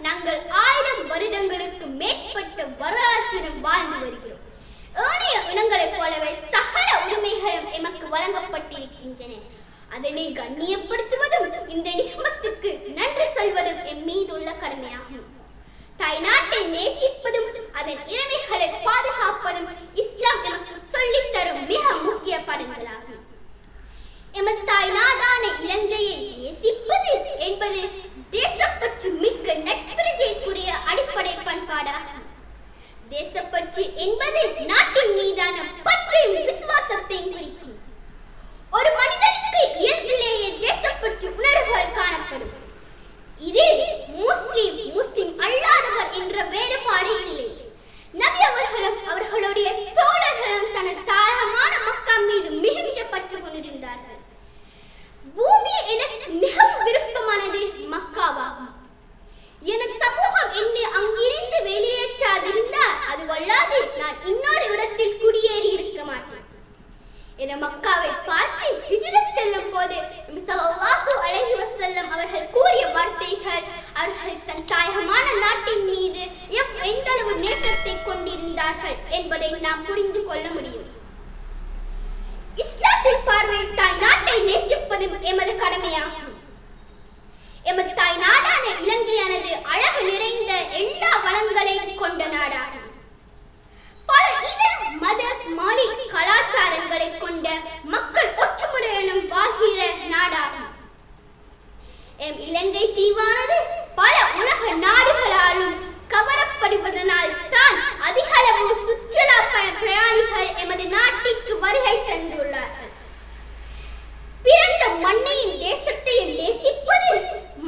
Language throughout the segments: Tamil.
நாங்கள் ஆயிரம் வருடங்களுக்கு மேற்பட்ட வரலாற்றுடன் வாழ்ந்து வருகிறோம். ஏனைய இனங்களைப் போலவே சகல உரிமைகளும் எமக்கு வழங்கப்பட்டிருக்கின்றன. அதனை கண்ணியப்படுத்துவதும் இந்த நிகமத்துக்கு நன்றி சொல்வதும் என் மீதுள்ள கடமையாகும். தாய்நாட்டை நேசிப்பதும் அதன் இறைமைகளை பாதுகாப்பதும் இஸ்லாம் எமக்கு சொல்லித் தரும் மிக முக்கிய பாடங்களாகும். எமது தாய்நாடான இலங்கையை நேசிப்பது என்பது தேசப்பற்று நட்பிரஜைக்குரிய அடிப்படை பண்பாடாகும். தேசப்பற்று என்பது நாட்டின் மீதான பற்றையும் விசுவாசத்தையும் குறிக்கும். ஒரு மனிதனுக்கு இயல்பிலேயே தேசப்பற்று உணர்வுகள் என மக்காவை பார்த்து ஹிஜ்ரத் செல்லும் போது நபி ஸல்லல்லாஹு அலைஹி வஸல்லம் அவர்கள் கூறிய வார்த்தைகள் அவர்கள் தன் தாயகமான நாட்டின் மீது எவ் எந்த அளவு நேசத்தை கொண்டிருந்தார்கள் என்பதை நாம் புரிந்து மத மொழி கலாச்சாரங்களை கொண்ட மக்கள் ஒற்றுமுறையுடன் வாழ்கிற நாடாகும். எம் இலங்கை தீவானது பல உலக நாடுகளாலும் கவரப்படுவதனால் தான் அதிக அளவு சுற்றுலா பிரயாணிகள் எமது நாட்டிற்கு வருகை தந்துள்ளார்கள். பிறந்த மண்ணையும் தேசத்தையும் நேசிப்பது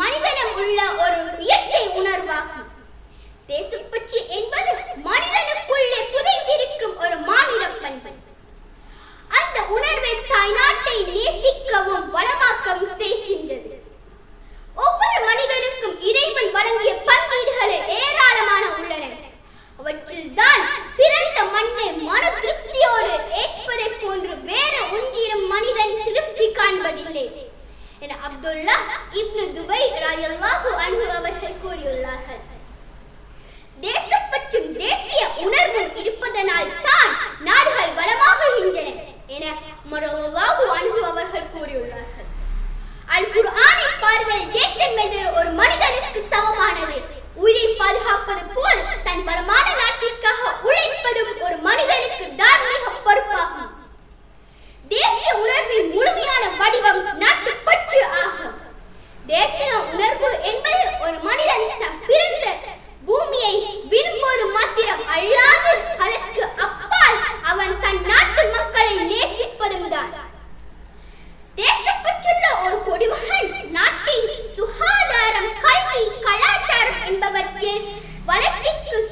மனிதனம் உள்ள ஒரு இயற்கை உணர்வாகும். தேசப்பற்று என்பது மனிதனுக்குள்ளே புதைந்திருக்கும் ஒரு மானிட பண்பு. அந்த உணர்வை தாய்நாட்டை நேசிக்கவும் வளமாக்கவும் செய்கின்றது. ஒவ்வொரு மனிதனுக்கும் இறைவன் வழங்கிய பங்கீடுகள் ஏராளமான உள்ளன. அவற்றில் தான் பிறந்த மண்ணை மன திருப்தியோடு ஏற்பதை போன்று வேறு ஒன்றிலும் மனிதன் திருப்தி காண்பதில்லை என அப்துல்லா இப்னு துபை ராயல்லாஹு அன்பு அவர்கள் கூறியுள்ளார்கள். தேசப்பற்றும் தேசிய உணர்வு இருப்பதனால் தான் நாடுகள் வளமாகுகின்றன என மரவாகு அன்பு அவர்கள் கூறியுள்ளார்கள். அல் குர்ஆனின் பார்வையில் தேசம் மீது ஒரு மனிதனுக்கு சமமானது. உயிரை பாதுகாப்பது போல் தன் பலமான நாட்டிற்காக உழைப்பதும் ஒரு மனிதன் Türkiye. Valepçik Üstü.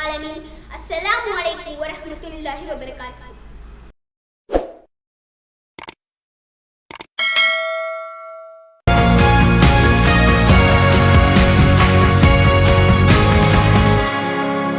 அலமின் அஸ்ஸலாமு அலைக்கும் வரஹ்மத்துல்லாஹி வபரகாத்துஹு.